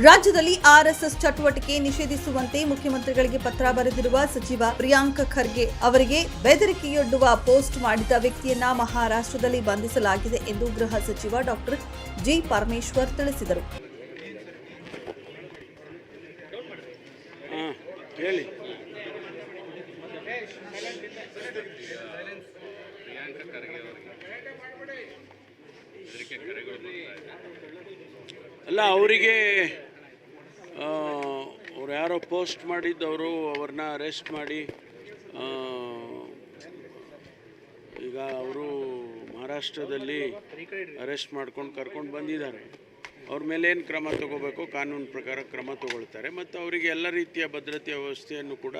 ರಾಜ್ಯದಲ್ಲಿ ಆರ್ಎಸ್ಎಸ್ ಚಟುವಟಿಕೆ ನಿಷೇಧಿಸುವಂತೆ ಮುಖ್ಯಮಂತ್ರಿಗಳಿಗೆ ಪತ್ರ ಬರೆದಿರುವ ಸಚಿವ ಪ್ರಿಯಾಂಕ ಖರ್ಗೆ ಅವರಿಗೆ ಬೆದರಿಕೆಯೊಡ್ಡುವ ಪೋಸ್ಟ್ ಮಾಡಿದ ವ್ಯಕ್ತಿಯನ್ನ ಮಹಾರಾಷ್ಟ್ರದಲ್ಲಿ ಬಂಧಿಸಲಾಗಿದೆ ಎಂದು ಗೃಹ ಸಚಿವ ಡಾಕ್ಟರ್ ಜಿ ಪರಮೇಶ್ವರ್ ತಿಳಿಸಿದರು. ಹೇಳಿ ಅಲ್ಲ, ಅವರಿಗೆ ಅವ್ರು ಯಾರೋ ಪೋಸ್ಟ್ ಮಾಡಿದ್ದವರು ಅವ್ರನ್ನ ಅರೆಸ್ಟ್ ಮಾಡಿ ಈಗ ಅವರು ಮಹಾರಾಷ್ಟ್ರದಲ್ಲಿ ಅರೆಸ್ಟ್ ಮಾಡ್ಕೊಂಡು ಕರ್ಕೊಂಡು ಬಂದಿದ್ದಾರೆ. ಅವ್ರ ಮೇಲೆ ಏನು ಕ್ರಮ ತಗೋಬೇಕು? ಕಾನೂನು ಪ್ರಕಾರ ಕ್ರಮ ತಗೊಳ್ತಾರೆ. ಮತ್ತು ಅವರಿಗೆ ಎಲ್ಲ ರೀತಿಯ ಭದ್ರತೆಯ ವ್ಯವಸ್ಥೆಯನ್ನು ಕೂಡ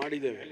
ಮಾಡಿದ್ದೇವೆ.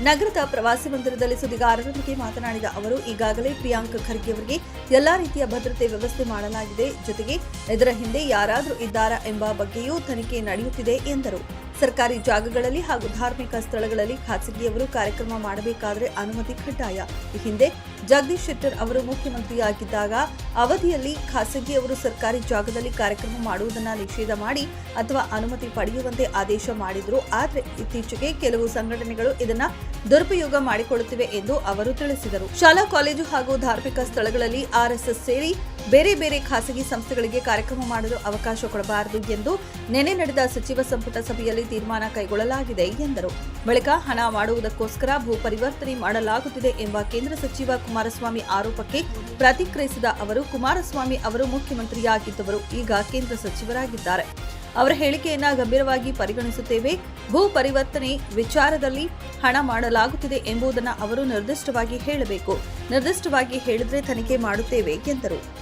ನಗರದ ಪ್ರವಾಸಿ ಮಂದಿರದಲ್ಲಿ ಸುದ್ದಿಗಾರರೊಂದಿಗೆ ಮಾತನಾಡಿದ ಅವರು, ಈಗಾಗಲೇ ಪ್ರಿಯಾಂಕ್ ಖರ್ಗೆ ಅವರಿಗೆ ಎಲ್ಲಾ ರೀತಿಯ ಭದ್ರತೆ ವ್ಯವಸ್ಥೆ ಮಾಡಲಾಗಿದೆ. ಜೊತೆಗೆ ಇದರ ಹಿಂದೆ ಯಾರಾದರೂ ಇದ್ದಾರಾ ಎಂಬ ಬಗ್ಗೆಯೂ ತನಿಖೆ ನಡೆಯುತ್ತಿದೆ ಎಂದರು. ಸರ್ಕಾರಿ ಜಾಗಗಳಲ್ಲಿ ಹಾಗೂ ಧಾರ್ಮಿಕ ಸ್ಥಳಗಳಲ್ಲಿ ಖಾಸಗಿಯವರು ಕಾರ್ಯಕ್ರಮ ಮಾಡಬೇಕಾದರೆ ಅನುಮತಿ ಕಡ್ಡಾಯ. ಈ ಹಿಂದೆ ಜಗದೀಶ್ ಶೆಟ್ಟರ್ ಅವರು ಮುಖ್ಯಮಂತ್ರಿಯಾಗಿದ್ದಾಗ ಅವಧಿಯಲ್ಲಿ ಖಾಸಗಿಯವರು ಸರ್ಕಾರಿ ಜಾಗದಲ್ಲಿ ಕಾರ್ಯಕ್ರಮ ಮಾಡುವುದನ್ನು ನಿಷೇಧ ಮಾಡಿ ಅಥವಾ ಅನುಮತಿ ಪಡೆಯುವಂತೆ ಆದೇಶ ಮಾಡಿದ್ರು. ಆದರೆ ಇತ್ತೀಚೆಗೆ ಕೆಲವು ಸಂಘಟನೆಗಳು ಇದನ್ನು ದುರುಪಯೋಗ ಮಾಡಿಕೊಳ್ಳುತ್ತಿವೆ ಎಂದು ಅವರು ತಿಳಿಸಿದರು. ಶಾಲಾ, ಕಾಲೇಜು ಹಾಗೂ ಧಾರ್ಮಿಕ ಸ್ಥಳಗಳಲ್ಲಿ ಆರ್ಎಸ್ಎಸ್ ಸೇರಿ ಬೇರೆ ಬೇರೆ ಖಾಸಗಿ ಸಂಸ್ಥೆಗಳಿಗೆ ಕಾರ್ಯಕ್ರಮ ಮಾಡಲು ಅವಕಾಶ ಕೊಡಬಾರದು ಎಂದು ನಿನ್ನೆ ನಡೆದ ಸಚಿವ ಸಂಪುಟ ಸಭೆಯಲ್ಲಿ ತೀರ್ಮಾನ ಕೈಗೊಳ್ಳಲಾಗಿದೆ ಎಂದರು. ಬಳಿಕ ಹಣ ಮಾಡುವುದಕ್ಕೋಸ್ಕರ ಭೂ ಪರಿವರ್ತನೆ ಮಾಡಲಾಗುತ್ತಿದೆ ಎಂಬ ಕೇಂದ್ರ ಸಚಿವ ಕುಮಾರಸ್ವಾಮಿ ಆರೋಪಕ್ಕೆ ಪ್ರತಿಕ್ರಿಯಿಸಿದ ಅವರು, ಕುಮಾರಸ್ವಾಮಿ ಅವರು ಮುಖ್ಯಮಂತ್ರಿಯಾಗಿದ್ದವರು ಈಗ ಕೇಂದ್ರ ಸಚಿವರಾಗಿದ್ದಾರೆ. ಅವರ ಹೇಳಿಕೆಯನ್ನ ಗಂಭೀರವಾಗಿ ಪರಿಗಣಿಸುತ್ತೇವೆ. ಭೂ ಪರಿವರ್ತನೆ ವಿಚಾರದಲ್ಲಿ ಹಣ ಮಾಡಲಾಗುತ್ತಿದೆ ಎಂಬುದನ್ನು ಅವರು ನಿರ್ದಿಷ್ಟವಾಗಿ ಹೇಳಬೇಕು. ನಿರ್ದಿಷ್ಟವಾಗಿ ಹೇಳಿದ್ರೆ ತನಿಖೆ ಮಾಡುತ್ತೇವೆ ಎಂದರು.